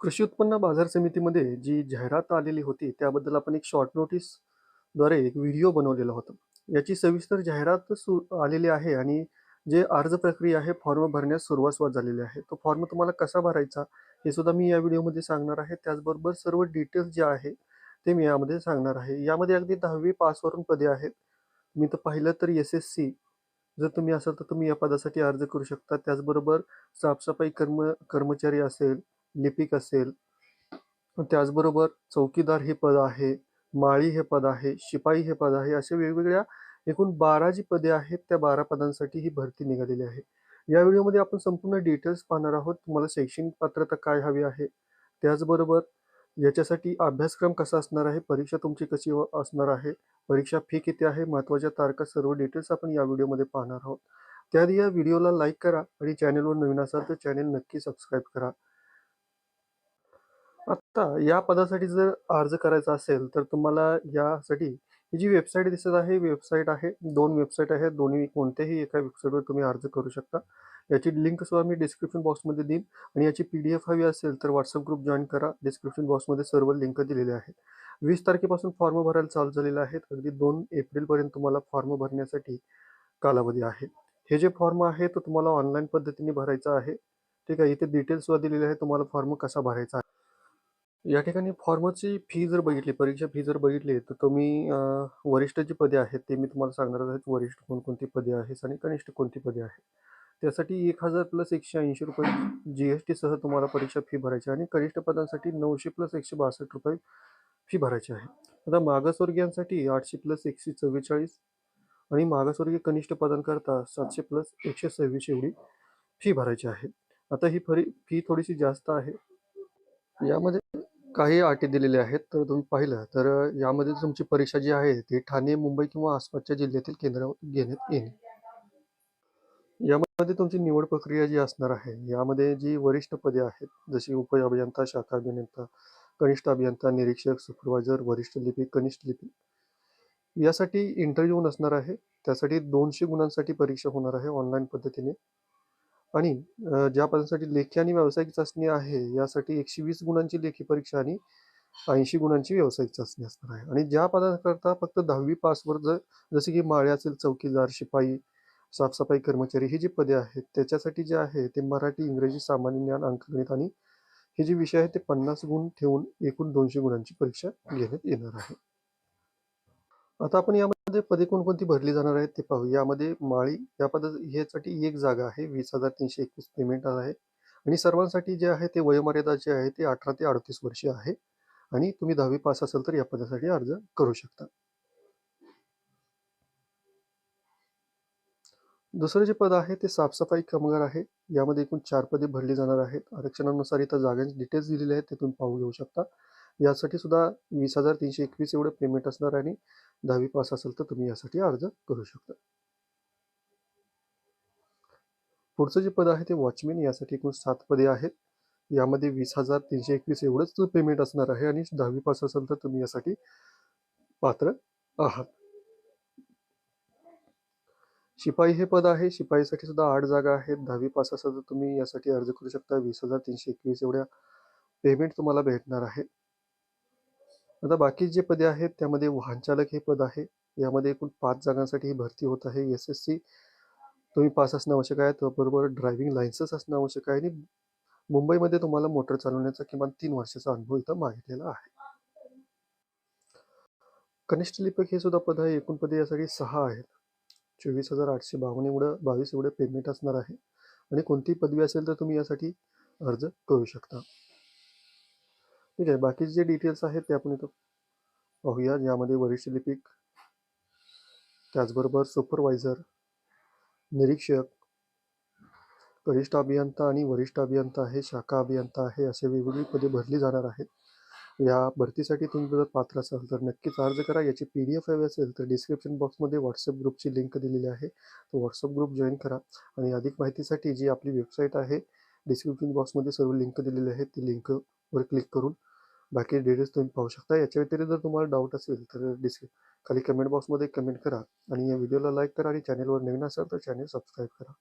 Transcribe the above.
कृषी उत्पन्न बाजार समितीमध्ये जी जाहिरात आलेली होती त्याबद्दल आपण एक शॉर्ट नोटीसद्वारे एक व्हिडिओ बनवलेला होता. याची सविस्तर जाहिरात सु आलेली आहे आणि जे अर्ज प्रक्रिया आहे फॉर्म भरण्यास सुरुवात झालेली आहे. तो फॉर्म तुम्हाला कसा भरायचा हे सुद्धा मी या व्हिडिओमध्ये सांगणार आहे. त्याचबरोबर सर्व डिटेल्स जे आहे ते मी यामध्ये सांगणार आहे. यामध्ये अगदी दहावी पासवरून पदे आहेत. मी तर पाहिलं तर एस एस सी जर तुम्ही असाल तर तुम्ही या पदासाठी अर्ज करू शकता. त्याचबरोबर साफसफाई कर्म कर्मचारी असेल लिपिक असेल. त्याचबरोबर चौकीदार हे पद आहे माळी हे पद आहे शिपाई हे पद आहे असे वेगवेगळ्या एकूण बारा जी पदे आहेत त्या बारा पदांसाठी ही भरती निघालेली आहे. या व्हिडिओमध्ये आपण संपूर्ण डिटेल्स पाहणार आहोत. तुम्हाला शैक्षणिक पात्रता काय हवी आहे? त्याचबरोबर याच्यासाठी अभ्यासक्रम कसा असणार आहे? परीक्षा तुमची कशी व- असणार आहे? परीक्षा फी किती आहे? महत्त्वाच्या तारखा सर्व डिटेल्स आपण या व्हिडिओमध्ये पाहणार आहोत. त्याआधी या व्हिडिओला लाईक करा आणि चॅनलवर नवीन असाल तर चॅनल नक्की सबस्क्राईब करा. आता या पदासाठी जर अर्ज करायचा असेल तर तुम्हाला यासाठी ही जी वेबसाईट दिसत आहे वेबसाईट आहे दोन वेबसाईट आहेत दोन्ही कोणत्याही एका वेबसाईटवर तुम्ही अर्ज करू शकता. याची लिंक सुद्धा मी डिस्क्रिप्शन बॉक्समध्ये देईन आणि याची पी डी एफ हवी असेल तर व्हॉट्सअप ग्रुप जॉईन करा. डिस्क्रिप्शन बॉक्समध्ये सर्व लिंक दिलेले आहेत. वीस तारखेपासून फॉर्म भरायला चालू झालेले आहेत. अगदी दोन एप्रिलपर्यंत तुम्हाला फॉर्म भरण्यासाठी कालावधी आहे. हे जे फॉर्म आहे तो तुम्हाला ऑनलाईन पद्धतीने भरायचा आहे. ठीक आहे इथे डिटेल्स सुद्धा दिलेले आहे तुम्हाला फॉर्म कसा भरायचा आहे. या ठिकाणी फॉर्मची फी जर बघितली परीक्षा फी जर बघितली तर तुम्ही वरिष्ठ जी पदे आहेत ते मी तुम्हाला सांगणार आहे वरिष्ठ कोणकोणती पदे आहेत आणि कनिष्ठ कोणती पदे आहेत. त्यासाठी एक हजार प्लस एकशे ऐंशी रुपये जी एस टीसह तुम्हाला परीक्षा फी भरायची आहे आणि कनिष्ठ पदांसाठी नऊशे प्लस एकशे बासष्ट रुपये फी भरायची आहे. आता मागासवर्गीयांसाठी आठशे प्लस एकशे चव्वेचाळीस आणि मागासवर्गीय कनिष्ठ पदांकरता सातशे प्लस एकशे सव्वीस एवढी फी भरायची आहे. आता ही फरी फी थोडीशी जास्त आहे. यामध्ये काही अटी दिलेल्या आहेत तर तुम्ही पाहिलं तर यामध्ये तुमची परीक्षा जी आहे ती ठाणे मुंबई किंवा आसपासच्या जिल्ह्यातील केंद्रावर घेण्यात येईल. यामध्ये तुमची निवड प्रक्रिया जी असणार आहे यामध्ये जी वरिष्ठ पदे आहेत जशी उप अभियंता शाखा अभियंता कनिष्ठ अभियंता निरीक्षक सुपरवायझर वरिष्ठ लिपिक कनिष्ठ लिपिक यासाठी इंटरव्ह्यू नसणार आहे. त्यासाठी दोनशे गुणांसाठी परीक्षा होणार आहे ऑनलाईन पद्धतीने. आणि ज्या पदांसाठी लेखी आणि व्यावसायिक चाचणी आहे यासाठी एकशे वीस गुणांची लेखी परीक्षा आणि ऐंशी गुणांची व्यावसायिक चाचणी असणार आहे. आणि ज्या पदांकरता फक्त दहावी पासवर जर जसे की माळे असेल चौकीदार शिपाई साफसफाई कर्मचारी ही जी पदे आहेत त्याच्यासाठी जे आहे ते मराठी इंग्रजी सामान्य ज्ञान अंकगणित आणि हे जे विषय आहेत ते पन्नास गुण ठेवून एकूण दोनशे गुणांची परीक्षा घेण्यात येणार आहे. आता आपण यामध्ये पदे कोणकोणती भरली जाणार आहेत ते पाहू. यामध्ये माळी या पदा ह्यासाठी एक जागा आहे वीस हजार तीनशे एकवीस पेमेंट आहे. आणि सर्वांसाठी जे आहे ते वयोमर्यादा जे आहे ते अठरा ते अडतीस वर्षे आहे. आणि तुम्ही दहावी पास असाल तर या पदासाठी अर्ज करू शकता. दुसरं जे पद आहे ते साफसफाई कामगार आहे. यामध्ये एकूण चार पदे भरली जाणार आहेत. आरक्षणानुसार इथं जागांचे डिटेल्स दिलेले आहेत ते तुम्ही पाहू घेऊ शकता. यासाठी सुद्धा वीस हजार तीनशे एकवीस एवढं पेमेंट असणार आणि दहावी पास असेल तर तुम्ही यासाठी अर्ज करू शकता. पुढचं जे पद आहे ते वॉचमॅन यासाठी एकूण सात पदे आहेत. यामध्ये वीस हजार तीनशे एकवीस एवढंच पेमेंट असणार आहे आणि दहावी पास असेल तर तुम्ही यासाठी पात्र आहात. शिपाई हे पद आहे. शिपाईसाठी सुद्धा आठ जागा आहेत. दहावी पास असेल तर तुम्ही यासाठी अर्ज करू शकता. वीस हजार तीनशे एकवीस एवढ्या पेमेंट तुम्हाला भेटणार आहे. आता बाकी जे पदे आहेत त्यामध्ये वाहनचालक हे पद आहे. यामध्ये एकूण पाच जागांसाठी ही भरती होत आहे. एस एस सी तुम्ही पास असणं आवश्यक आहे. त्याबरोबर ड्रायव्हिंग लायसन्स असणं आवश्यक आहे. आणि मुंबईमध्ये तुम्हाला मोटर चालवण्याचा किमान तीन वर्षाचा अनुभव इथं मागितलेला आहे. कनिष्ठ लिपक हे सुद्धा पद आहे. एकूण पदे यासाठी सहा आहेत. चोवीस हजार आठशे बावन्न एवढं बावीस एवढं पेमेंट असणार आहे. आणि कोणती पदवी असेल तर तुम्ही यासाठी अर्ज करू शकता. ठीक आहे बाकीचे जे डिटेल्स आहेत ते आपण इथं पाहूया. यामध्ये वरिष्ठ लिपिक त्याचबरोबर सुपरवायझर निरीक्षक कनिष्ठ अभियंता आणि वरिष्ठ अभियंता आहे शाखा अभियंता आहे असे वेगवेगळी पदे भरली जाणार आहेत. या भरतीसाठी तुम्ही जर पात्र असाल तर नक्कीच अर्ज करा. याची पी डी एफ हवी असेल तर डिस्क्रिप्शन बॉक्समध्ये व्हॉट्सअप ग्रुपची लिंक दिलेली आहे. तो व्हॉट्सअप ग्रुप जॉईन करा. आणि अधिक माहितीसाठी जी आपली वेबसाईट आहे डिस्क्रिप्शन बॉक्समध्ये सर्व लिंक दिलेले आहे ती लिंकवर क्लिक करून बाकी डिटेल्स तुम्ही पाहू शकता. याच्या व्यतिरिक्त जर तुम्हाला डाऊट असेल तर डिस्क खाली कमेंट बॉक्समध्ये कमेंट करा. आणि या व्हिडिओला लाईक करा आणि चॅनलवर नवीन असाल तर चॅनल सबस्क्राईब करा.